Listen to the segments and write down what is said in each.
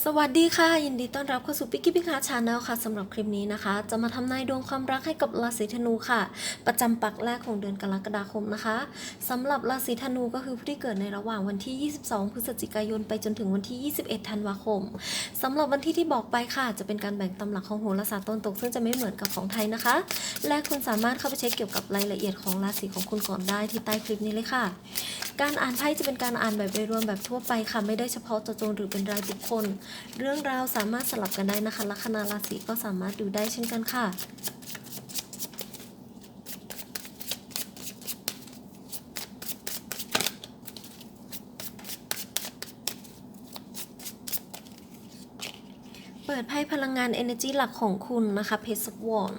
สวัสดีค่ะ ยินดีต้อนรับเข้าสู่ปิกกี้พิคาชาแนลค่ะสำหรับคลิปนี้นะคะ จะมาทำนายดวงความรักให้กับราศีธนูค่ะ ประจำปักแรกของเดือนกรกฎาคมนะคะสำหรับราศีธนูก็คือผู้ที่เกิดในระหว่างวันที่ 22 พฤศจิกายนไปจนถึงวันที่ 21 ธันวาคมสำหรับวันที่ที่บอกไปค่ะ จะเป็นการแบ่งตำหลักของโหราศาสตร์ต้นตก ซึ่งจะไม่เหมือนกับของไทยนะคะ และคุณสามารถเข้าไปเช็คเกี่ยวกับรายละเอียดของราศีของคุณก่อนได้ที่ใต้คลิปนี้เลยค่ะ การอ่านไพ่จะเป็นการอ่านแบบโดยรวมแบบทั่วไปค่ะ ไม่ได้เฉพาะเจาะจงหรือเป็นรายบุคคลเรื่องราวสามารถสลับกันได้นะคะ ลัคนาราศีก็สามารถดูได้เช่นกันค่ะเปิดไพ่พลังงาน Energy หลักของคุณนะคะเพชรวอน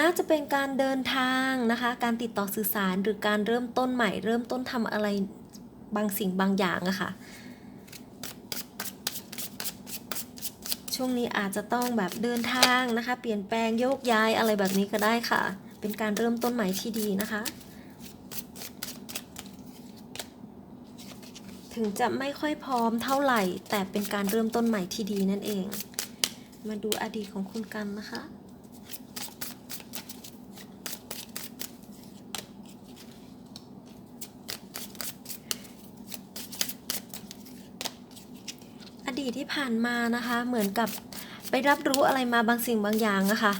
น่าจะเป็นการเดินทางนะคะ การติดต่อสื่อสารหรือการเริ่มต้นใหม่ เริ่มต้นทำอะไรบางสิ่งบางอย่างอะค่ะ ช่วงนี้อาจจะต้องแบบเดินทางนะคะ เปลี่ยนแปลงโยกย้ายอะไรแบบนี้ก็ได้ค่ะ เป็นการเริ่มต้นใหม่ที่ดีนะคะ ถึงจะไม่ค่อยพร้อมเท่าไหร่ แต่เป็นการเริ่มต้นใหม่ที่ดีนั่นเอง มาดูอดีตของคุณกันนะคะีที่ผ่านมานะคะ เหมือนกับไปรับรู้อะไรมาบางสิ่งบางอย่างอะคะ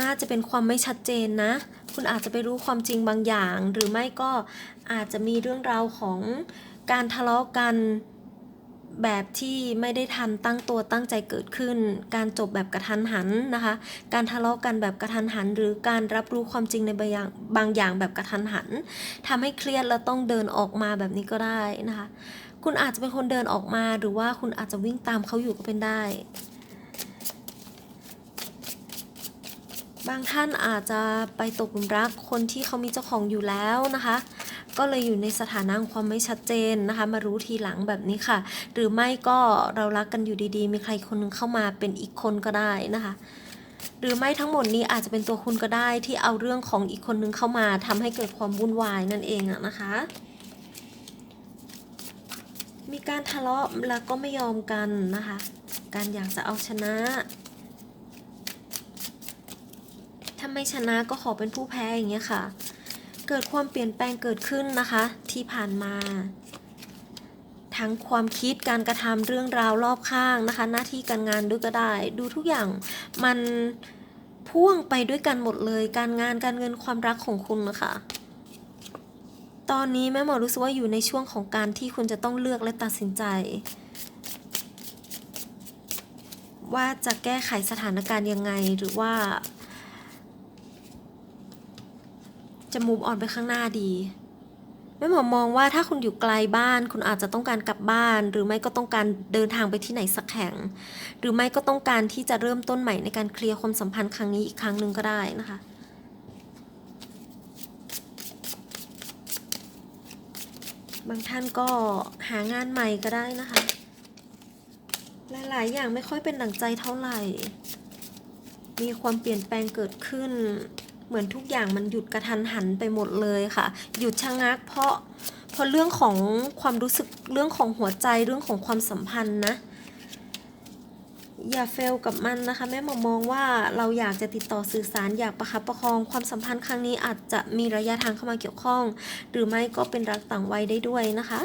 น่าจะเป็นความไม่ชัดเจนนะ คุณอาจจะไปรู้ความจริงบางอย่าง หรือไม่ก็อาจจะมีเรื่องราวของการทะเลาะกันแบบที่ไม่ได้ทันตั้งตัวตั้งใจเกิดขึ้น การจบแบบกระทันหันนะคะ การทะเลาะกันแบบกระทันหัน หรือการรับรู้ความจริงในบางอย่างบางอย่างแบบกระทันหันทำให้เครียดแล้วต้องเดินออกมาแบบนี้ก็ได้นะคะ คุณอาจจะเป็นคนเดินออกมาหรือว่าคุณอาจจะวิ่งตามเขาอยู่ก็เป็นได้ บางท่านอาจจะไปตกหลุมรักคนที่เขามีเจ้าของอยู่แล้วนะคะ ก็เลยอยู่ในสถานะความไม่ชัดเจนนะคะ มารู้ทีหลังแบบนี้ค่ะ หรือไม่ก็เรารักกันอยู่ดีๆ มีใครคนหนึงเข้ามาเป็นอีกคนก็ได้นะคะหรือไม่ทั้งหมดนี้อาจจะเป็นตัวคุณก็ได้ที่เอาเรื่องของอีกคนนึงเข้ามาทำให้เกิดความวุ่นวายนั่นเองอะนะคะ มีการทะเลาะแล้วก็ไม่ยอมกันนะคะ การอยากจะเอาชนะถ้าไม่ชนะก็ขอเป็นผู้แพ้อย่างเงี้ยค่ะ เกิดความเปลี่ยนแปลงเกิดขึ้นนะคะ ที่ผ่านมา ทั้งความคิดการกระทำเรื่องราวรอบข้างนะคะ หน้าที่การงานด้วยก็ได้ ดูทุกอย่างมันพ่วงไปด้วยกันหมดเลย การงานการเงินความรักของคุณนะคะ ตอนนี้แม่หมอรู้สึกว่าอยู่ในช่วงของการที่คุณจะต้องเลือกและตัดสินใจ ว่าจะแก้ไขสถานการณ์ยังไงหรือว่า จะมูฟออนไปข้างหน้าดีแม่หมอมองว่าถ้าคุณอยู่ไกลบ้าน คุณอาจจะต้องการกลับบ้าน หรือไม่ก็ต้องการเดินทางไปที่ไหนสักแห่ง หรือไม่ก็ต้องการที่จะเริ่มต้นใหม่ในการเคลียร์ความสัมพันธ์ครั้งนี้อีกครั้งหนึ่งก็ได้นะคะ บางท่านก็หางานใหม่ก็ได้นะคะ หลาย ๆ อย่างไม่ค่อยเป็นดังใจเท่าไหร่ มีความเปลี่ยนแปลงเกิดขึ้น เหมือนทุกอย่างมันหยุดกระทันหันไปหมดเลยค่ะ หยุดชะงักเพราะเพราะเรื่องของความรู้สึกเรื่องของหัวใจเรื่องของความสัมพันธ์นะ อย่าเฟลกับมันนะคะ แม่หมอมองว่าเราอยากจะติดต่อสื่อสารอยากประคับประคองความสัมพันธ์ครั้งนี้อาจจะมีระยะทางเข้ามาเกี่ยวข้อง หรือไม่ก็เป็นรักต่างวัยได้ด้วยนะคะ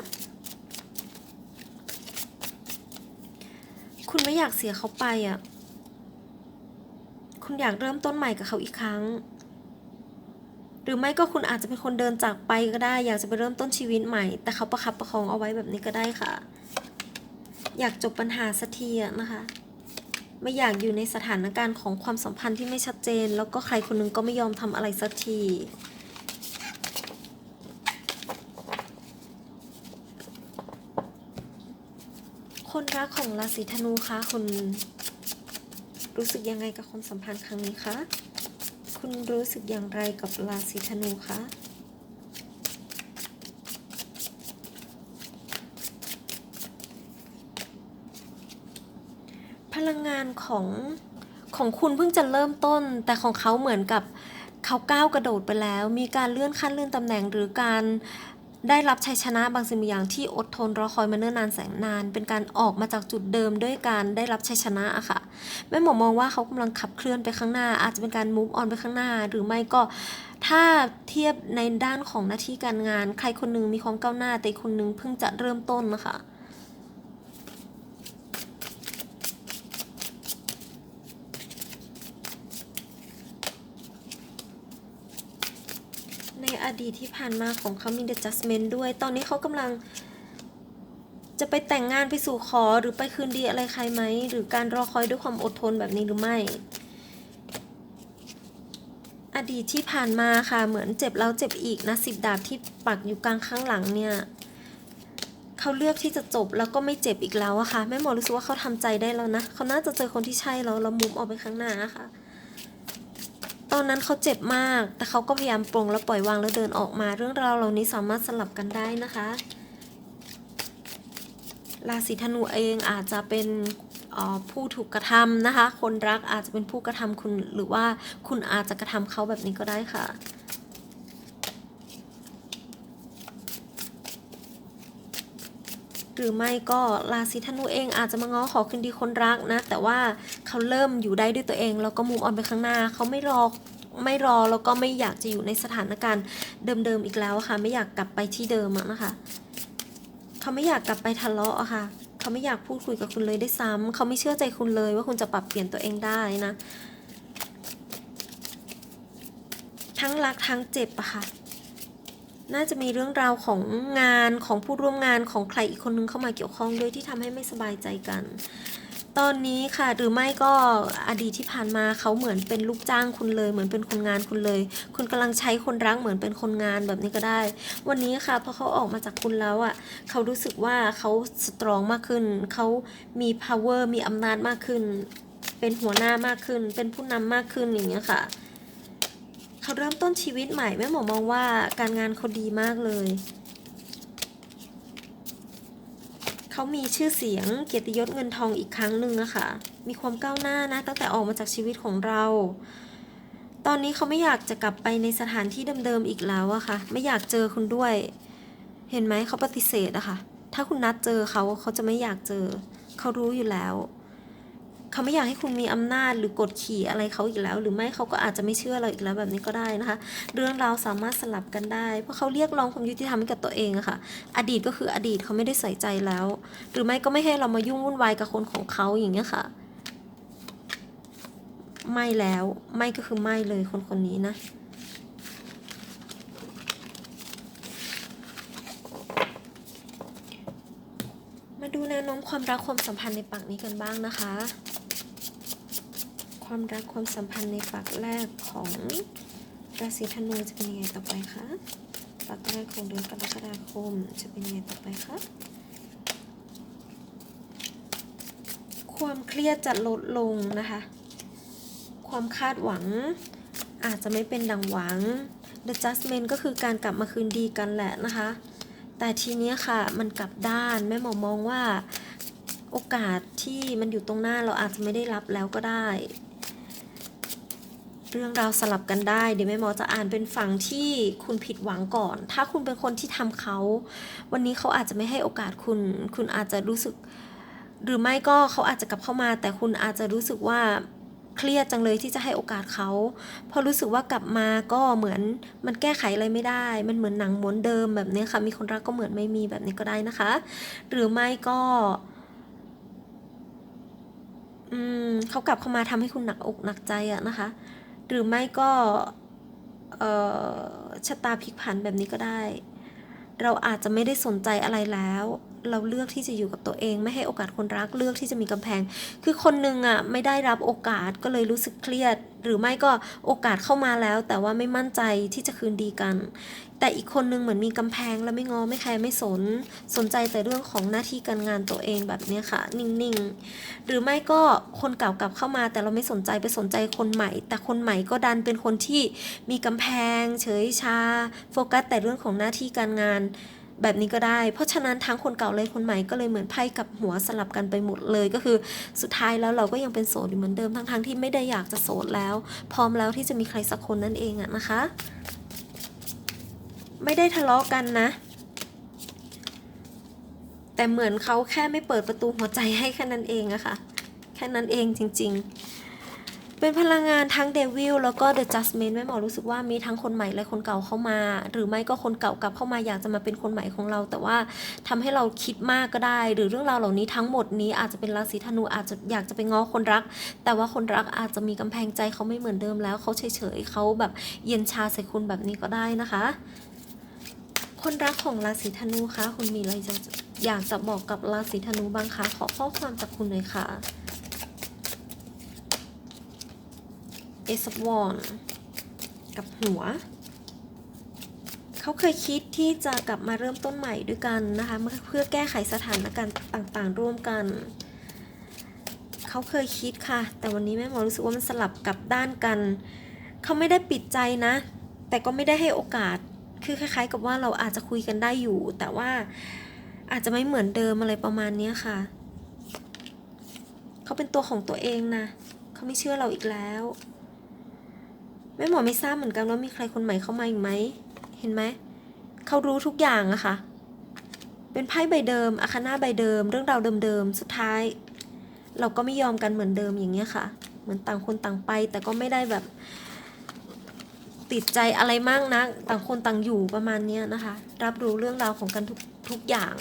คุณไม่อยากเสียเขาไปอะคุณอยากเริ่มต้นใหม่กับเขาอีกครั้ง หรือไม่ก็คุณอาจจะเป็นคนเดินจากไปก็ได้ อยากจะไปเริ่มต้นชีวิตใหม่ แต่เขาประคับประคองเอาไว้แบบนี้ก็ได้ค่ะ อยากจบปัญหาสักทีนะคะ ไม่อยากอยู่ในสถานการณ์ของความสัมพันธ์ที่ไม่ชัดเจน แล้วก็ใครคนหนึงก็ไม่ยอมทำอะไรสักทีคนรักของราศีธนูคะคุณรู้สึกยังไงกับความสัมพันธ์ครั้งนี้คะ คุณรู้สึกอย่างไรกับราศีธนูคะ พลังงานของของคุณเพิ่งจะเริ่มต้น แต่ของเขาเหมือนกับเขาก้าวกระโดดไปแล้ว มีการเลื่อนขั้นเลื่อนตำแหน่งหรือการได้รับชัยชนะบางสิ่งบางอย่างที่อดทนรอคอยมาเนิ่นนานแสนนาน เป็นการออกมาจากจุดเดิมด้วยการได้รับชัยชนะอะค่ะแม่หมอมองว่าเขากำลังขับเคลื่อนไปข้างหน้า อาจจะเป็นการ move on ไปข้างหน้า หรือไม่ก็ถ้าเทียบในด้านของหน้าที่การงาน ใครคนหนึงมีความก้าวหน้าแต่คนหนึงเพิ่งจะเริ่มต้นนะคะ ดีตที่ผ่านมาของเขามี adjustment ด้วย ตอนนี้เขากำลัง จะไปแต่งงานไปสู่ขอหรือไปคืนดีอะไรใครไหม หรือการรอคอยด้วยความอดทนแบบนี้หรือไม่ อดีตที่ผ่านมาค่ะ เหมือนเจ็บแล้วเจ็บอีกนะสิบดาบที่ปักอยู่กลางข้างหลังเนี่ยเขาเลือกที่จะจบแล้วก็ไม่เจ็บอีกแล้วอะค่ะแม่หมอรู้สึกว่าเขาทำใจได้แล้วนะเขาน่าจะเจอคนที่ใช่แล้วแล้วมุมออกไปข้างหน้าค่ะ ตอนนั้นเขาเจ็บมาก แต่เขาก็พยายามปรงแล้วปล่อยวางแล้วเดินออกมา เรื่องราวเหล่านี้สามารถสลับกันได้นะคะ ราศีธนูเองอาจจะเป็นผู้ถูกกระทำนะคะ คนรักอาจจะเป็นผู้กระทำคุณหรือว่าคุณอาจจะกระทำเขาแบบนี้ก็ได้ค่ะ หรือไม่ก็ราศีธนูเองอาจจะมาง้อขอคืนดีคนรักนะ แต่ว่าเขาเริ่มอยู่ได้ด้วยตัวเอง แล้วก็มุมออนไปข้างหน้า เขาไม่รอไม่รอแล้วก็ไม่อยากจะอยู่ในสถานการณ์เดิมๆอีกแล้วค่ะ ไม่อยากกลับไปที่เดิมอะนะคะ เขาไม่อยากกลับไปทะเลาะอะค่ะ เขาไม่อยากพูดคุยกับคุณเลยได้ซ้ำเขาไม่เชื่อใจคุณเลยว่าคุณจะปรับเปลี่ยนตัวเองได้นะ ทั้งรักทั้งเจ็บอะค่ะ น่าจะมีเรื่องราวของงานของผู้ร่วมงานของใครอีกคนนึงเข้ามาเกี่ยวข้องด้วยที่ทำให้ไม่สบายใจกัน ตอนนี้ค่ะหรือไม่ก็อดีตที่ผ่านมาเขาเหมือนเป็นลูกจ้างคุณเลย เหมือนเป็นคนงานคุณเลย คุณกำลังใช้คนรักเหมือนเป็นคนงานแบบนี้ก็ได้ วันนี้ค่ะพอเขาออกมาจากคุณแล้วอะเขารู้สึกว่าเขาสตรองมากขึ้น เขามี power มีอำนาจมากขึ้น เป็นหัวหน้ามากขึ้น เป็นผู้นำมากขึ้นอย่างเงี้ยค่ะ เขาเริ่มต้นชีวิตใหม่แม่หมอมองว่าการงานเขาดีมากเลย เขามีชื่อเสียงเกียรติยศเงินทองอีกครั้งหนึ่งอะค่ะ มีความก้าวหน้านะ ตั้งแต่ออกมาจากชีวิตของเรา ตอนนี้เขาไม่อยากจะกลับไปในสถานที่เดิมๆอีกแล้วอะค่ะ ไม่อยากเจอคุณด้วย เห็นไหมเขาปฏิเสธอะค่ะ ถ้าคุณนัดเจอเขาเขาจะไม่อยากเจอ เขารู้อยู่แล้ว เขาไม่อยากให้คุณมีอำนาจหรือกดขี่อะไรเขาอีกแล้ว หรือไม่เขาก็อาจจะไม่เชื่อเราอีกแล้วแบบนี้ก็ได้นะคะ เรื่องราวสามารถสลับกันได้ เพราะเขาเรียกร้องความยุติธรรมให้กับตัวเองอะค่ะ อดีตก็คืออดีตเขาไม่ได้ใส่ใจแล้ว หรือไม่ก็ไม่ให้เรามายุ่งวุ่นวายกับคนของเขาอย่างเงี้ยค่ะไม่แล้วไม่ก็คือไม่เลยคนคนนี้นะมาดูแนวโน้มความรักความสัมพันธ์ในปักนี้กันบ้างนะคะ ความรักความสัมพันธ์ในปักแรกของราศีธนูจะเป็นยังไงต่อไปคะปักแรกของเดือนกรกฎาคมจะเป็นยังไงต่อไปคะความเครียดจะลดลงนะคะ ความคาดหวังอาจจะไม่เป็นดังหวัง The Judgment ก็คือการกลับมาคืนดีกันแหละนะคะ แต่ทีนี้ค่ะมันกลับด้านแม่หมอมองว่าโอกาสที่มันอยู่ตรงหน้าเราอาจจะไม่ได้รับแล้วก็ได้ เรื่องราวสลับกันได้ เดี๋ยวแม่หมอจะอ่านเป็นฝั่งที่คุณผิดหวังก่อน ถ้าคุณเป็นคนที่ทำเขา วันนี้เขาอาจจะไม่ให้โอกาสคุณ คุณอาจจะรู้สึก หรือไม่ก็เขาอาจจะกลับเข้ามา แต่คุณอาจจะรู้สึกว่าเครียดจังเลยที่จะให้โอกาสเขาเพอรู้สึกว่ากลับมาก็เหมือนมันแก้ไขอะไรไม่ได้ มันเหมือนหนังม้วนเดิมแบบนี้ค่ะ มีคนรักก็เหมือนไม่มีแบบนี้ก็ได้นะคะ หรือไม่ก็เขากลับเข้ามาทำให้คุณหนักอกหนักใจอะนะคะ หรือไม่ก็ชะตาพลิกผันแบบนี้ก็ได้ เราอาจจะไม่ได้สนใจอะไรแล้ว เราเลือกที่จะอยู่กับตัวเอง ไม่ให้โอกาสคนรักเลือกที่จะมีกำแพง คือคนหนึ่งอะไม่ได้รับโอกาสก็เลยรู้สึกเครียด หรือไม่ก็โอกาสเข้ามาแล้ว แต่ว่าไม่มั่นใจที่จะคืนดีกัน แต่อีกคนนึงเหมือนมีกำแพงแล้วไม่งอไม่แคร์ไม่สน สนใจแต่เรื่องของหน้าที่การงานตัวเองแบบนี้ค่ะ นิ่งๆ หรือไม่ก็คนเก่ากลับเข้ามา แต่เราไม่สนใจไปสนใจคนใหม่ แต่คนใหม่ก็ดันเป็นคนที่มีกำแพง เฉยชา โฟกัสแต่เรื่องของหน้าที่การงาน แบบนี้ก็ได้ เพราะฉะนั้นทั้งคนเก่าเลยคนใหม่ก็เลยเหมือนไพ่กับหัวสลับกันไปหมดเลยก็คือสุดท้ายแล้วเราก็ยังเป็นโสดอยู่เหมือนเดิมทั้งๆที่ไม่ได้อยากจะโสดแล้ว พร้อมแล้วที่จะมีใครสักคนนั่นเองอะนะคะ ไม่ได้ทะเลาะกันนะ แต่เหมือนเขาแค่ไม่เปิดประตูหัวใจให้แค่นั้นเองอะค่ะแค่นั้นเองจริง ๆ เป็นพลังงานทั้งเดวิลแล้วก็เดอะจัสเมนแม่หมอรู้สึกว่ามีทั้งคนใหม่และคนเก่าเข้ามา หรือไม่ก็คนเก่ากลับเข้ามาอยากจะมาเป็นคนใหม่ของเรา แต่ว่าทำให้เราคิดมากก็ได้ หรือเรื่องราวเหล่านี้ทั้งหมดนี้อาจจะเป็นราศีธนูอาจจะอยากจะไปง้อคนรัก แต่ว่าคนรักอาจจะมีกำแพงใจเขาไม่เหมือนเดิมแล้วเขาเฉยๆเขาแบบเย็นชาใส่คุณแบบนี้ก็ได้นะคะ คนรักของราศีธนูคะคุณมีอะไรจะอยากจะบอกกับราศีธนูบ้างคะขอข้อความจากคุณหน่อยค่ะ เอสวอนกับหัว เขาเคยคิดที่จะกลับมาเริ่มต้นใหม่ด้วยกันนะคะเพื่อแก้ไขสถานการณ์ต่างๆ ร่วมกัน เขาเคยคิดค่ะ แต่วันนี้แม่หมอรู้สึกว่ามันสลับกับด้านกัน เขาไม่ได้ปิดใจนะ แต่ก็ไม่ได้ให้โอกาส คือคล้าย ๆ กับว่าเราอาจจะคุยกันได้อยู่ แต่ว่าอาจจะไม่เหมือนเดิมอะไรประมาณนี้ค่ะ เขาเป็นตัวของตัวเองนะ เขาไม่เชื่อเราอีกแล้ว แม่หมอไม่ทราบเหมือนกันว่ามีใครคนใหม่เข้ามาอีกไหม เห็นไหม เขารู้ทุกอย่างอะค่ะ เป็นไพ่ใบเดิมอาคาน่าใบเดิม เรื่องราวเดิมๆ สุดท้าย เราก็ไม่ยอมกันเหมือนเดิมอย่างเงี้ยค่ะ เหมือนต่างคนต่างไป แต่ก็ไม่ได้แบบ ติดใจอะไรมากนะต่างคนต่างอยู่ประมาณเนี้ยนะคะ รับรู้เรื่องราวของกันทุกทุกอย่าง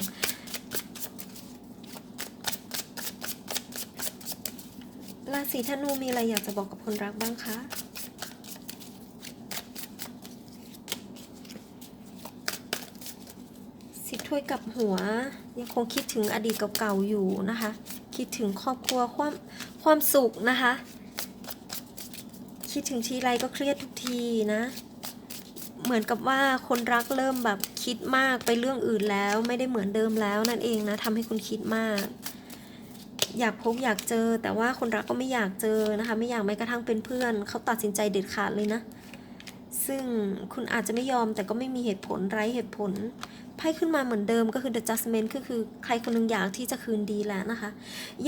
ราศีธนูมีอะไรอยากจะบอกกับคนรักบ้างคะ สิบ ถ้วยกับหัว ยังคงคิดถึงอดีตเก่าๆอยู่นะคะ คิดถึงครอบครัวความความสุขนะคะ คิดถึงทีไรก็เครียดทุกทีนะ เหมือนกับว่าคนรักเริ่มแบบคิดมากไปเรื่องอื่นแล้ว ไม่ได้เหมือนเดิมแล้วนั่นเองนะทำให้คุณคิดมาก อยากพบอยากเจอ แต่ว่าคนรักก็ไม่อยากเจอนะคะ ไม่อยากแม้กระทั่งเป็นเพื่อนเขาตัดสินใจเด็ดขาดเลยนะซึ่งคุณอาจจะไม่ยอมแต่ก็ไม่มีเหตุผลไร้เหตุผล ไพ่ขึ้นมาเหมือนเดิมก็คือ the judgment ก็คือใครคนหนึ่งอยากที่จะคืนดีแล้วนะคะ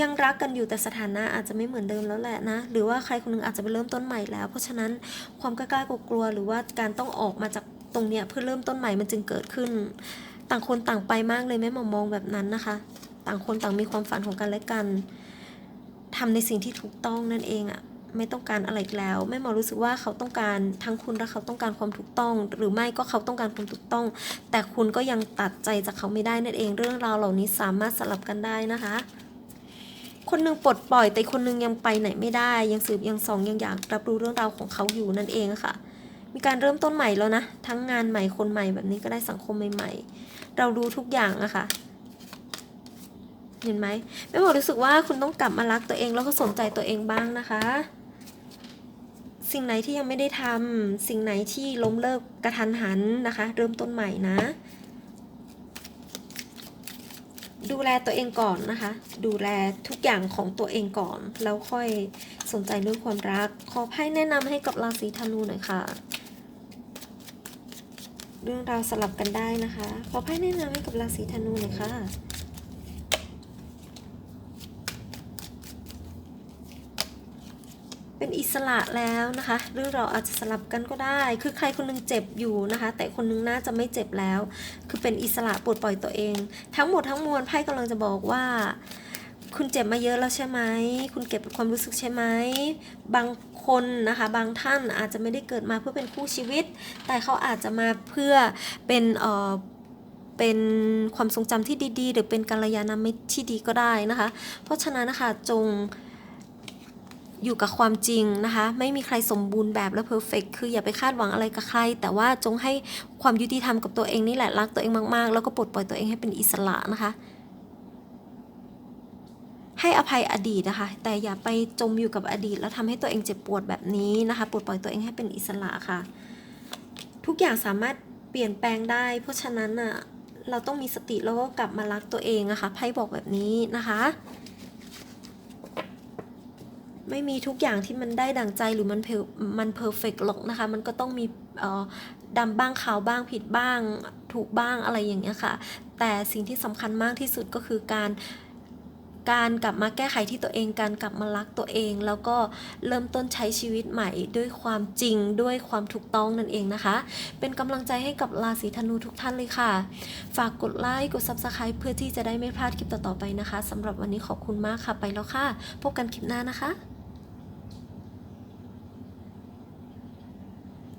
ยังรักกันอยู่แต่สถานะอาจจะไม่เหมือนเดิมแล้วแหละนะ หรือว่าใครคนหนึงอาจจะไปเริ่มต้นใหม่แล้ว เพราะฉะนั้นความกล้าๆกลัวๆหรือว่าการต้องออกมาจากตรงเนี้ยเพื่อเริ่มต้นใหม่มันจึงเกิดขึ้น ต่างคนต่างไปมากเลยแม่หมอมองแบบนั้นนะคะ ต่างคนต่างมีความฝันของกันและกันทำในสิ่งที่ถูกต้องนั่นเองอะ ไม่ต้องการอะไรแล้วแม่หมอรู้สึกว่าเขาต้องการทั้งคุณและเขาต้องการความถูกต้อง หรือไม่ก็เขาต้องการความถูกต้อง แต่คุณก็ยังตัดใจจากเขาไม่ได้นั่นเองเรื่องราวเหล่านี้สามารถสลับกันได้นะคะ คนหนึงปลดปล่อยแต่คนหนึงยังไปไหนไม่ได้ ยังสืบยังสองยังอยากรับรู้เรื่องราวของเขาอยู่นั่นเองค่ะ มีการเริ่มต้นใหม่แล้วนะทั้งงานใหม่คนใหม่แบบนี้ก็ได้สังคมใหม่ๆ เรารู้ทุกอย่างอะค่ะเห็นไหมแม่บอกรู้สึกว่าคุณต้องกลับมารักตัวเองแล้วก็สนใจตัวเองบ้างนะคะ สิ่งไหนที่ยังไม่ได้ทำสิ่งไหนที่ล้มเลิกกระทันหันนะคะ เริ่มต้นใหม่นะ ดูแลตัวเองก่อนนะคะ ดูแลทุกอย่างของตัวเองก่อน แล้วค่อยสนใจเรื่องความรัก ขอไพ่แนะนำให้กับราศีธนูหน่อยค่ะ เรื่องราวสลับกันได้นะคะ ขอไพ่แนะนำให้กับราศีธนูหน่อยค่ะ เป็นอิ สระแล้วนะคะเรื่องเราอาจจะสลับกันก็ได้ คือใครคนหนึงเจ็บอยู่นะคะ แต่คนหนึงน่าจะไม่เจ็บแล้ว คือเป็นอิสระปลดปล่อยตัวเอง ทั้งหมดทั้งมวลไพ่กำลังจะบอกว่า คุณเจ็บมาเยอะแล้วใช่ไหมคุณเก็บความรู้สึกใช่ไหมบางคนนะคะบางท่านอาจจะไม่ได้เกิดมาเพื่อเป็นคู่ชีวิต แต่เขาอาจจะมาเพื่อเป็นเอ่อเป็นความทรงจำที่ดีๆ หรือเป็นกัลยาณมิตรที่ดีก็ได้นะคะ เพราะฉะนั้นนะคะจง อยู่กับความจริงนะคะ ไม่มีใครสมบูรณ์แบบและเพอร์เฟกคืออย่าไปคาดหวังอะไรกับใคร แต่ว่าจงให้ความยุติธรรมกับตัวเองนี่แหละรักตัวเองมากๆ แล้วก็ปลดปล่อยตัวเองให้เป็นอิสระนะคะ ให้อภัยอดีตนะคะ แต่อย่าไปจมอยู่กับอดีต แล้วทำให้ตัวเองเจ็บปวดแบบนี้นะคะปลดปล่อยตัวเองให้เป็นอิสระค่ะ ทุกอย่างสามารถเปลี่ยนแปลงได้ เพราะฉะนั้นอะเราต้องมีสติแล้วก็กลับมารักตัวเองอะคะไพ่บอกแบบนี้นะคะ ไม่มีทุกอย่างที่มันได้ดังใจหรือมันเพอมันเพอร์เฟกหรอกนะคะ มันก็ต้องมีเอ่อดำบ้างขาวบ้างผิดบ้างถูกบ้างอะไรอย่างเงี้ยค่ะ แต่สิ่งที่สำคัญมากที่สุดก็คือการการกลับมาแก้ไขที่ตัวเอง การกลับมารักตัวเอง แล้วก็เริ่มต้นใช้ชีวิตใหม่ด้วยความจริงด้วยความถูกต้องนั่นเองนะคะ เป็นกำลังใจให้กับราศีธนูทุกท่านเลยค่ะ ฝากกดไลค์กด Subscribe เพื่อที่จะได้ไม่พลาดคลิปต่อๆไปนะคะสำหรับวันนี้ขอบคุณมากค่ะไปแล้วค่ะ พบกันคลิปหน้านะคะ